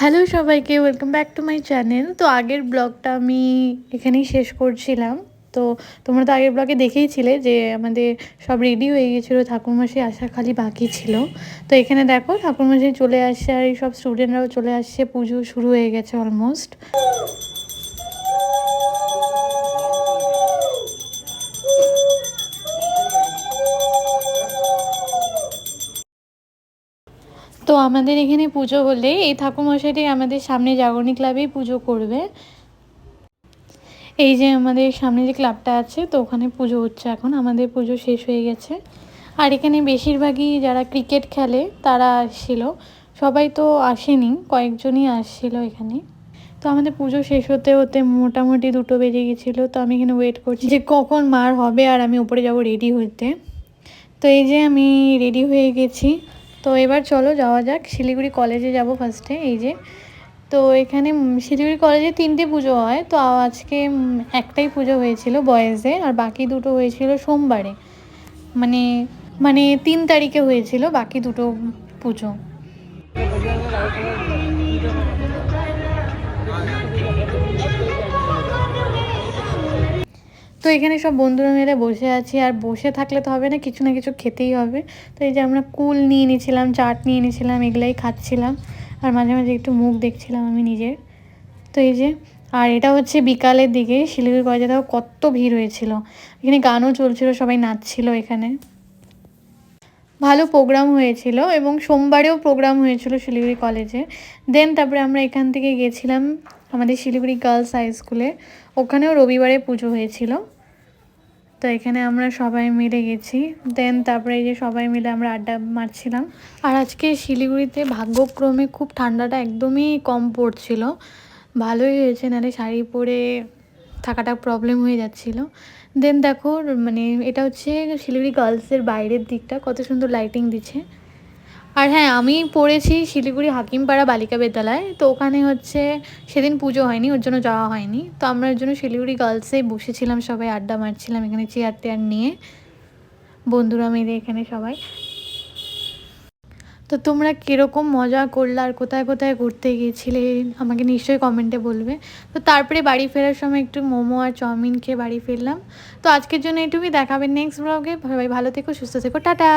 Hello সবাইকে welcome back to my channel তো আগের ব্লগটা আমি এখানেই শেষ করছিলাম। তো তোমরা তো আগের ব্লগে দেখেইছিলে যে আমাদের সব রেডি হয়ে গেছিল ঠাকুরমাসি আসা খালি বাকি ছিল। তো এখানে দেখো ঠাকুরমাসি চলে আসছে আর এই সব স্টুডেন্টরাও চলে আসছে, পুজো শুরু হয়ে গেছে অলমোস্ট তো আমাদের এখানে পুজো হলে এই ঠাকুরমশাইটি আমাদের সামনে জাগরণী ক্লাবেই পুজো করবে। এই যে আমাদের সামনে যে ক্লাবটা আছে, তো ওখানে পুজো হচ্ছে এখন। আমাদের পুজো শেষ হয়ে গেছে। আর এখানে বেশিরভাগই যারা ক্রিকেট খেলে, তারা আসছিল। সবাই তো আসেনি, কয়েকজনই আসছিল এখানে। তো আমাদের পুজো শেষ হতে হতে মোটামুটি দুটো বেজে গেছিল। তো আমি এখানে ওয়েট করছি যে কখন মার হবে আর আমি উপরে যাব রেডি হতে। তো এই যে আমি রেডি হয়ে গেছি। তো এবার চলো যাওয়া যাক। শিলিগুড়ি কলেজে যাব ফার্স্টে এই যে। তো এখানে শিলিগুড়ি কলেজে তিনটে পুজো হয়। তো আজকে একটাই পুজো হয়েছিল বয়েজে আর বাকি দুটো হয়েছিল সোমবারে। মানে মানে তিন তারিখে হয়েছিল বাকি দুটো পুজো। এখানে সব বন্ধুরা মিলে বসে আছি, আর বসে থাকলে তো হবে না, কিছু না কিছু খেতেই হবে। তো এই যে আমরা কুল নিয়ে নিয়েছিলাম, চাট নিয়ে নিয়েছিলাম, এগুলাই খাচ্ছিলাম। আর মাঝে মাঝে একটু মুখ দেখছিলাম আমি নিজের। তো এই যে, আর এটা হচ্ছে বিকালের দিকে, শিলিগুড়ি কলেজে দেখো কত ভিড় হয়েছিল। এখানে গানও চলছিল, সবাই নাচছিল এখানে। ভালো প্রোগ্রাম হয়েছিল এবং সোমবারেও প্রোগ্রাম হয়েছিল শিলিগুড়ি কলেজে। দেন তারপরে আমরা এখান থেকে গেছিলাম আমাদের শিলিগুড়ি গার্লস হাই স্কুলে ওখানেও রবিবারে পুজো হয়েছিল। তো এখানে আমরা সবাই মিলে গেছি। দেন তারপরে এই যে সবাই মিলে আমরা আড্ডা মারছিলাম। আর আজকে শিলিগুড়িতে ভাগ্যক্রমে খুব ঠান্ডাটা একদমই কম পড়ছিল। ভালোই হয়েছে, নাহলে শাড়ি পরে থাকাটা প্রবলেম হয়ে যাচ্ছিল। দেন দেখো মানে এটা হচ্ছে শিলিগুড়ি গার্লসের বাইরের দিকটা, কত সুন্দর লাইটিং দিচ্ছে। আর হ্যাঁ আমি পড়েছি শিলিগুড়ি হাকিমপাড়া বালিকা বিদ্যালয়, তো ওখানে হচ্ছে সেদিন পুজো হয়নি, ওর জন্য যাওয়া হয়নি। তো আমরা ওর জন্য শিলিগুড়ি গার্লসে বসেছিলাম সবাই, আড্ডা মারছিলাম এখানে চেয়ার টেয়ার নিয়ে। বন্ধুরা মিলে এখানে সবাই। তো তোমরা কীরকম মজা করলে আর কোথায় কোথায় ঘুরতে গিয়েছিলে, আমাকে নিশ্চয়ই কমেন্টে বলবে। তো তারপরে বাড়ি ফেরার সময় একটু মোমো আর চাউমিন খেয়ে বাড়ি ফিরলাম। তো আজকের জন্য এটুকুই, দেখাবে নেক্সট ব্লগে সবাই ভালো থেকো, সুস্থ থেকো, টাটা!